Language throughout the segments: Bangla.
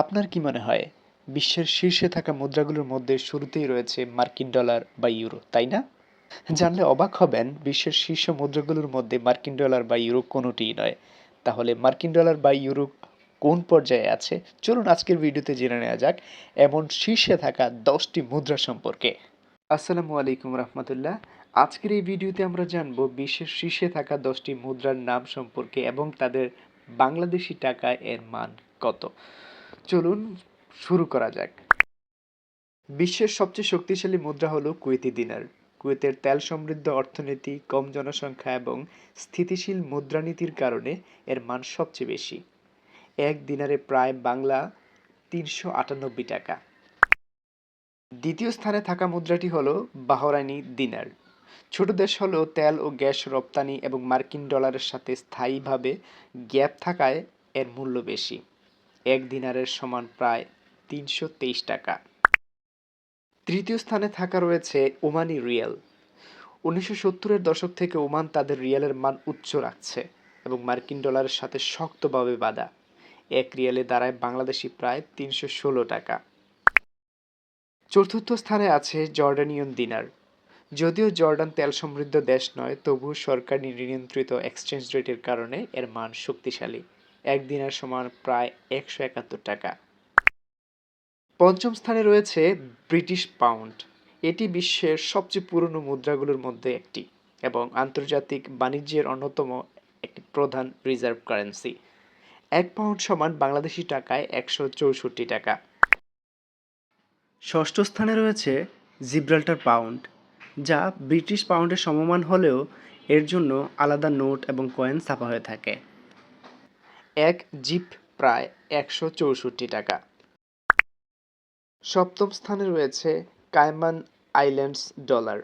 আপনার কি মনে হয়, বিশ্বের শীর্ষে থাকা মুদ্রাগুলোর মধ্যে শুরুতেই রয়েছে মার্কিন ডলার বা ইউরো, তাই না? জানলে অবাক হবেন, বিশ্বের শীর্ষ মুদ্রাগুলোর মধ্যে মার্কিন ডলার বা ইউরো কোনোটিই নয়। তাহলে মার্কিন ডলার বা ইউরো কোন পর্যায়ে আছে? চলুন আজকের ভিডিওতে জেনে নেওয়া যাক এমন শীর্ষে থাকা দশটি মুদ্রা সম্পর্কে। আসসালামু আলাইকুম রহমতুল্লাহ। আজকের এই ভিডিওতে আমরা জানব বিশ্বের শীর্ষে থাকা দশটি মুদ্রার নাম সম্পর্কে এবং তাদের বাংলাদেশি টাকায় এর মান কত। চলুন শুরু করা যাক। বিশ্বের সবচেয়ে শক্তিশালী মুদ্রা হলো কুয়েতি দিনার। কুয়েতের তেল সমৃদ্ধ অর্থনীতি, কম জনসংখ্যা এবং স্থিতিশীল মুদ্রানীতির কারণে এর মান সবচেয়ে বেশি। এক দিনারে প্রায় বাংলা তিনশো আটানব্বই টাকা। দ্বিতীয় স্থানে থাকা মুদ্রাটি হলো বাহরাইনি দিনার। ছোট দেশ হলেও তেল ও গ্যাস রপ্তানি এবং মার্কিন ডলারের সাথে স্থায়ীভাবে গ্যাপ থাকায় এর মূল্য বেশি। এক দিনারের সমান প্রায় তিনশো তেইশ টাকা। তৃতীয় স্থানে থাকা রয়েছে ওমানি রিয়াল। উনিশশো সত্তরের দশক থেকে ওমান তাদের রিয়ালের মান উচ্চ রাখছে এবং মার্কিন ডলারের সাথে শক্তভাবে বাঁধা। এক রিয়ালে দাঁড়ায় বাংলাদেশি প্রায় তিনশো ষোলো টাকা। চতুর্থ স্থানে আছে জর্ডানিয়ন দিনার। যদিও জর্ডান তেল সমৃদ্ধ দেশ নয়, তবুও সরকারি নিয়ন্ত্রিত এক্সচেঞ্জ রেটের কারণে এর মান শক্তিশালী। এক দিনার সমান প্রায় একশো একাত্তর টাকা। পঞ্চম স্থানে রয়েছে ব্রিটিশ পাউন্ড। এটি বিশ্বের সবচেয়ে পুরনো মুদ্রাগুলোর মধ্যে একটি এবং আন্তর্জাতিক বাণিজ্যের অন্যতম একটি প্রধান রিজার্ভ কারেন্সি। এক পাউন্ড সমান বাংলাদেশি টাকায় একশো চৌষট্টি টাকা। ষষ্ঠ স্থানে রয়েছে জিব্রাল্টার পাউন্ড, যা ব্রিটিশ পাউন্ডের সমমান হলেও এর জন্য আলাদা নোট এবং কয়েন ছাপা হয়ে থাকে। এক জিপ প্রায় একশো চৌষট্টি টাকা। সপ্তম স্থানে রয়েছে Cayman Islands dollar.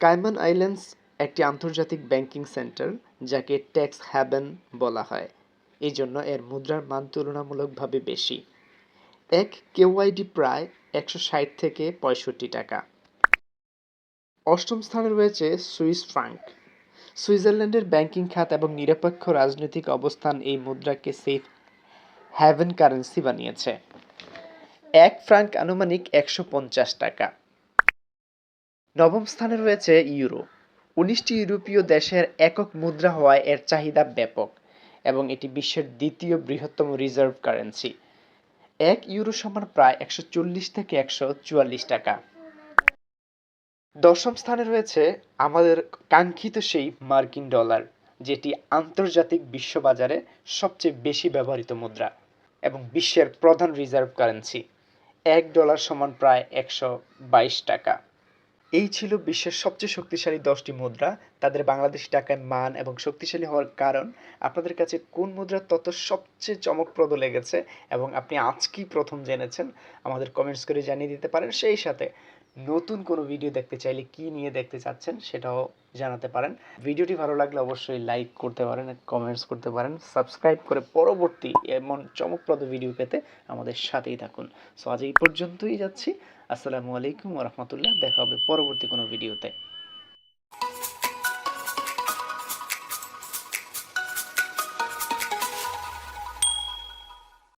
Cayman Islands একটি আন্তর্জাতিক ব্যাংকিং সেন্টার, যাকে ট্যাক্স হ্যাভেন বলা হয়। এই জন্য এর মুদ্রার মান তুলনামূলকভাবে বেশি। এক কেওয়াইডি প্রায় একশো ষাট থেকে পঁয়ষট্টি টাকা। অষ্টম স্থানে রয়েছে সুইস ফ্রাঙ্ক। সুইজারল্যান্ডের ব্যাংকিং খাত এবং নিরপেক্ষ রাজনৈতিক অবস্থান এই মুদ্রাকে সেফ হ্যাভেন কারেন্সি বানিয়েছে। এক ফ্রাঙ্ক আনুমানিক একশো পঞ্চাশ টাকা। নবম স্থানে রয়েছে ইউরো। উনিশটি ইউরোপীয় দেশের একক মুদ্রা হওয়ায় এর চাহিদা ব্যাপক এবং এটি বিশ্বের দ্বিতীয় বৃহত্তম রিজার্ভ কারেন্সি এক ইউরো সমান প্রায় একশো চল্লিশ থেকে একশো চুয়াল্লিশ টাকা। দশম স্থানে রয়েছে আমাদের কাঙ্ক্ষিত সেই মার্কিন ডলার, যেটি আন্তর্জাতিক বিশ্ববাজারে সবচেয়ে বেশি ব্যবহৃত মুদ্রা এবং বিশ্বের প্রধান রিজার্ভ কারেন্সি। এক ডলার সমান প্রায় একশো বাইশ টাকা। এই ছিল বিশ্বের সবচেয়ে শক্তিশালী দশটি মুদ্রা তাদের বাংলাদেশি টাকায় মান এবং শক্তিশালী হওয়ার কারণ আপনাদের কাছে কোন মুদ্রার তত সবচেয়ে চমকপ্রদ লেগেছে এবং আপনি আজকেই প্রথম জেনেছেন আমাদের কমেন্টস করে জানিয়ে দিতে পারেন। সেই সাথে নতুন কোনো ভিডিও দেখতে চাইলে কি নিয়ে দেখতে চাচ্ছেন সেটাও জানাতে পারেন। ভিডিওটি ভালো লাগলে অবশ্যই লাইক করতে পারেন কমেন্টস করতে পারেন সাবস্ক্রাইব করে পরবর্তী এমন চমকপ্রদ ভিডিও পেতে আমাদের সাথেই থাকুন। সো আজ এই পর্যন্তই যাচ্ছি। আসসালামু আলাইকুম রহমতুল্লাহ। দেখা হবে পরবর্তী কোনো ভিডিওতে